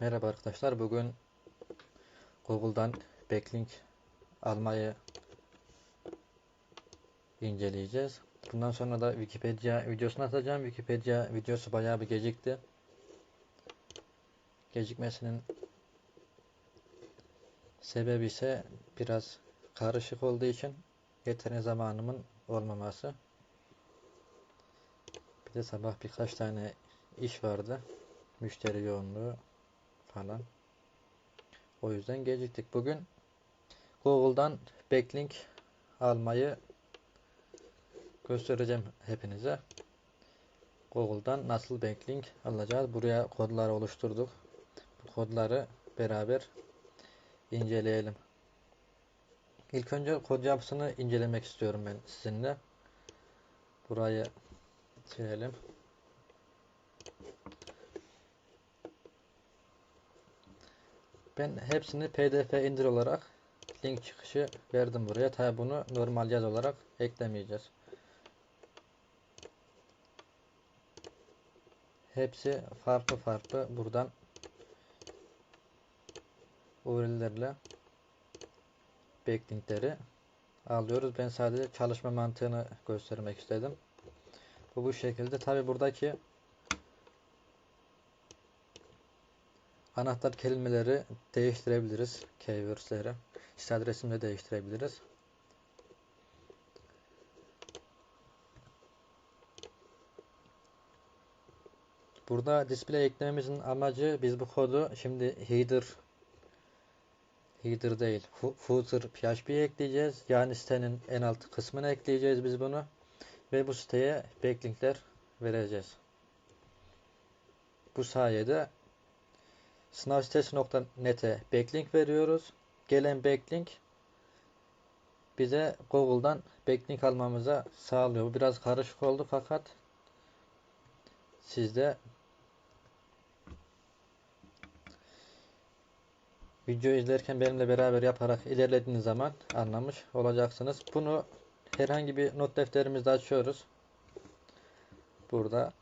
Merhaba arkadaşlar. Bugün Google'dan backlink almayı inceleyeceğiz. Bundan sonra da Wikipedia videosunu atacağım. Wikipedia videosu bayağı bir gecikti. Gecikmesinin sebebi ise biraz karışık olduğu için yeterince zamanımın olmaması. Bir de sabah birkaç tane iş vardı. Müşteri yoğunluğu falan. O yüzden geciktik. Bugün Google'dan backlink almayı göstereceğim hepinize. Google'dan nasıl backlink alacağız? Buraya kodları oluşturduk. Bu kodları beraber inceleyelim. İlk önce kod yapısını incelemek istiyorum ben sizinle. Burayı silelim. Ben hepsini pdf indir olarak link çıkışı verdim buraya. Tabi bunu normal yaz olarak eklemeyeceğiz. Hepsi farklı farklı buradan URL'lerle backlinkleri alıyoruz. Ben sadece çalışma mantığını göstermek istedim. Bu bu şekilde. Tabi buradaki Anahtar kelimeleri değiştirebiliriz. Keywords'leri. Site adresini de değiştirebiliriz. Burada display eklememizin amacı biz bu kodu şimdi header header değil footer php ekleyeceğiz. Yani sitenin en alt kısmına ekleyeceğiz biz bunu. Ve bu siteye backlinkler vereceğiz. Bu sayede sınav sitesi.net'e backlink veriyoruz. Gelen backlink bize Google'dan backlink almamıza sağlıyor. Bu biraz karışık oldu fakat sizde video izlerken benimle beraber yaparak ilerlediğiniz zaman anlamış olacaksınız. Bunu herhangi bir not defterimizde açıyoruz. Burada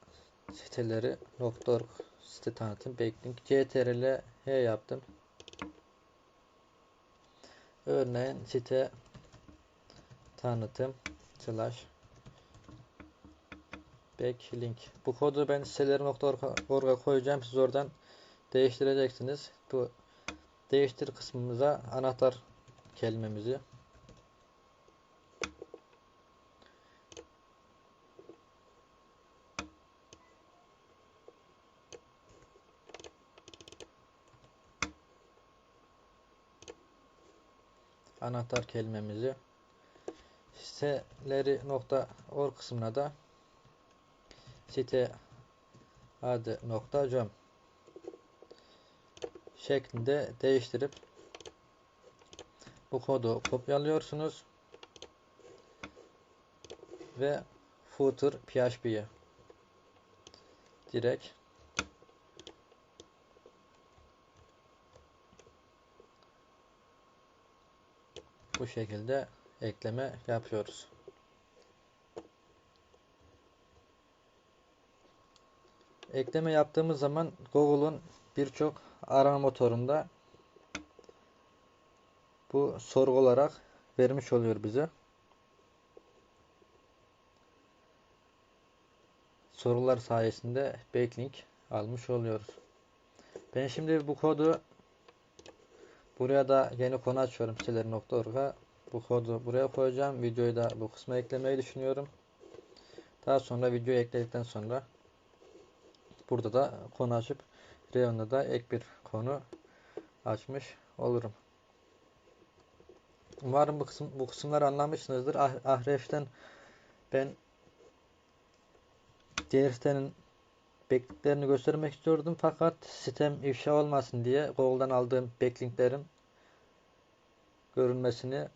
siteleri .org site tanıtım backlink ctrl h yaptım. Örneğin site tanıtım slash backlink. Bu kodu ben siteleri.org'a koyacağım. Siz oradan değiştireceksiniz. Bu değiştir kısmımıza anahtar kelimemizi anahtar kelimemizi siteleri.org kısmına da site adı nokta com şeklinde değiştirip bu kodu kopyalıyorsunuz ve footer php'ye direkt bu şekilde ekleme yapıyoruz. Ekleme yaptığımız zaman Google'un birçok arama motorunda bu sorgu olarak vermiş oluyor bize. Sorular sayesinde backlink almış oluyoruz. Ben şimdi bu kodu Buraya da yeni konu açıyorum siteleri.org'a. Bu kodu buraya koyacağım. Videoyu da bu kısma eklemeyi düşünüyorum. Daha sonra videoyu ekledikten sonra burada da konu açıp Reyon'da da ek bir konu açmış olurum. Umarım bu kısım bu kısımları anlamışsınızdır. Ah, Ahref'ten ben diğer sitenin backlinklerini göstermek istiyordum fakat sitem ifşa olmasın diye Google'dan aldığım backlinklerin görünmesini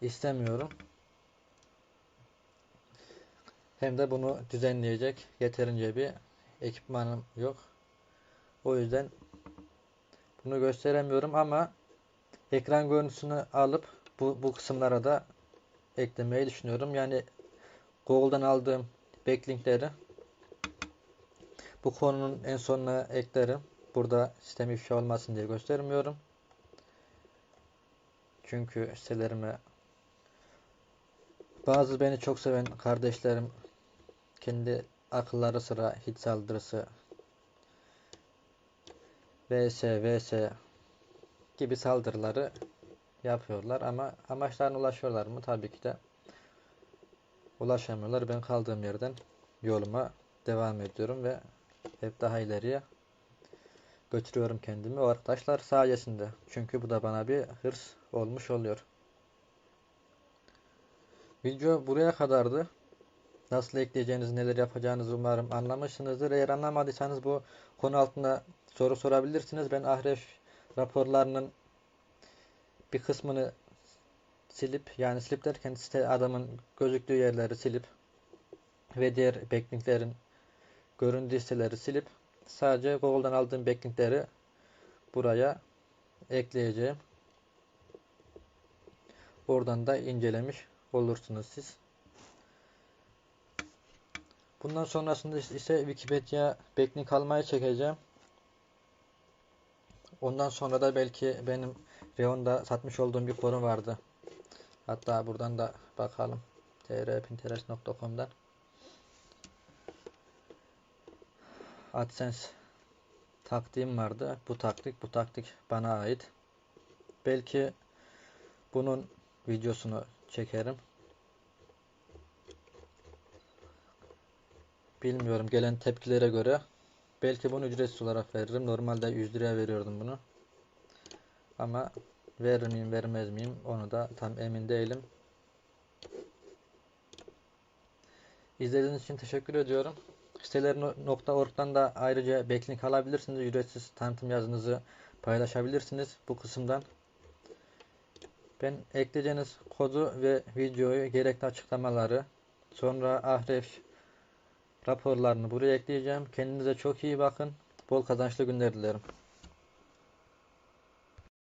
istemiyorum. Hem de bunu düzenleyecek yeterince bir ekipmanım yok. O yüzden bunu gösteremiyorum ama ekran görüntüsünü alıp bu, bu kısımlara da eklemeyi düşünüyorum. Yani Google'dan aldığım backlinkleri bu konunun en sonuna eklerim. burada sistem ifşa olmasın diye göstermiyorum. Çünkü sitelerime bazı beni çok seven kardeşlerim kendi akılları sıra hit saldırısı vs vs gibi saldırıları yapıyorlar ama amaçlarına ulaşıyorlar mı? Tabii ki de ulaşamıyorlar. Ben kaldığım yerden yoluma devam ediyorum ve hep daha ileriye götürüyorum kendimi o arkadaşlar sayesinde. Çünkü bu da bana bir hırs olmuş oluyor. Video buraya kadardı. Nasıl ekleyeceğinizi, neler yapacağınızı umarım anlamışsınızdır. Eğer anlamadıysanız bu konu altında soru sorabilirsiniz. Ben Ahref raporlarının bir kısmını silip yani silip derken site adamın gözüktüğü yerleri silip ve diğer backlinklerin göründüğü siteleri silip sadece Google'dan aldığım backlinkleri buraya ekleyeceğim. Oradan da incelemiş olursunuz siz. Bundan sonrasında ise Wikipedia backlink almayı çekeceğim. Ondan sonra da belki benim Reon'da satmış olduğum bir forum vardı. Hatta buradan da bakalım. trpinterest.com'dan AdSense taktiğim vardı. Bu taktik, bu taktik bana ait. Belki bunun videosunu çekerim. Bilmiyorum gelen tepkilere göre belki bunu ücretsiz olarak veririm. Normalde 100 liraya veriyordum bunu. Ama verir miyim vermez miyim onu da tam emin değilim. İzlediğiniz için teşekkür ediyorum. Siteler.org'dan da ayrıca backlink alabilirsiniz. Ücretsiz tanıtım yazınızı paylaşabilirsiniz bu kısımdan. Ben ekleyeceğiniz kodu ve videoyu gerekli açıklamaları sonra Ahref raporlarını buraya ekleyeceğim. Kendinize çok iyi bakın. Bol kazançlı günler dilerim.